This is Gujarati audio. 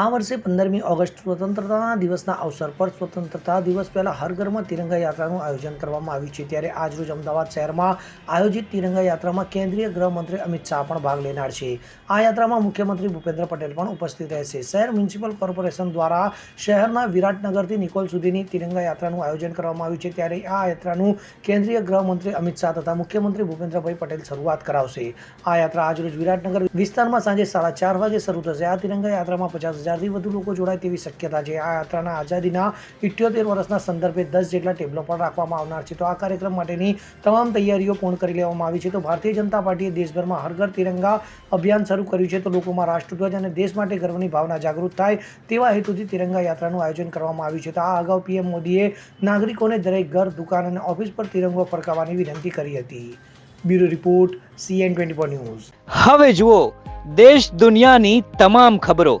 આ વર્ષે પંદરમી ઓગસ્ટ સ્વતંત્રતા દિવસના અવસર પર સ્વતંત્રતા દિવસ પહેલાં હર ઘરમાં તિરંગા યાત્રાનું આયોજન કરવામાં આવ્યું છે. ત્યારે આજરોજ અમદાવાદ શહેરમાં આયોજિત તિરંગા યાત્રામાં કેન્દ્રીય ગૃહમંત્રી અમિત શાહ પણ ભાગ લેનાર છે. આ યાત્રામાં મુખ્યમંત્રી ભૂપેન્દ્ર પટેલ પણ ઉપસ્થિત રહેશે. શહેર મ્યુનિસિપલ કોર્પોરેશન દ્વારા શહેરના વિરાટનગરથી નિકોલ સુધીની તિરંગા યાત્રાનું આયોજન કરવામાં આવ્યું છે. ત્યારે આ યાત્રાનું કેન્દ્રીય ગૃહમંત્રી અમિત શાહ તથા મુખ્યમંત્રી ભૂપેન્દ્રભાઈ પટેલ શરૂઆત કરાવશે. આ યાત્રા આજરોજ વિરાટનગર વિસ્તારમાં સાંજે સાડા ચાર વાગે શરૂ થશે. આ તિરંગા યાત્રામાં પચાસ હજારથી વધુ લોકો જોડાય તેવી શક્યતા છે. આ યાત્રાના આઝાદીના ઇઠ્યોતેર વર્ષના સંદર્ભે દસ જેટલા ટેબલો પણ રાખવામાં આવનાર છે. તો આ કાર્યક્રમ માટેની તમામ તૈયારીઓ પૂર્ણ કરી લેવામાં આવી છે. તો ભારતીય જનતા પાર્ટીએ દેશભરમાં હર ઘર તિરંગા અભિયાન શરૂ કર્યું છે. તો લોકોમાં રાષ્ટ્રધ્વજ અને દેશ માટે ગર્વની ભાવના જાગૃત થાય તેવા હેતુથી તિરંગા યાત્રાનું આયોજન કરવામાં આવ્યું છે. તો આ અગાઉ પીએમ મોદીએ નાગરિકોને દરેક ઘર, દુકાન અને ઓફિસ પર તિરંગો ફરકાવવાની વિનંતી કરી હતી. Bureau report, CN twenty news. હવે જુઓ, દેશ દુનિયાની તમામ ખબરો.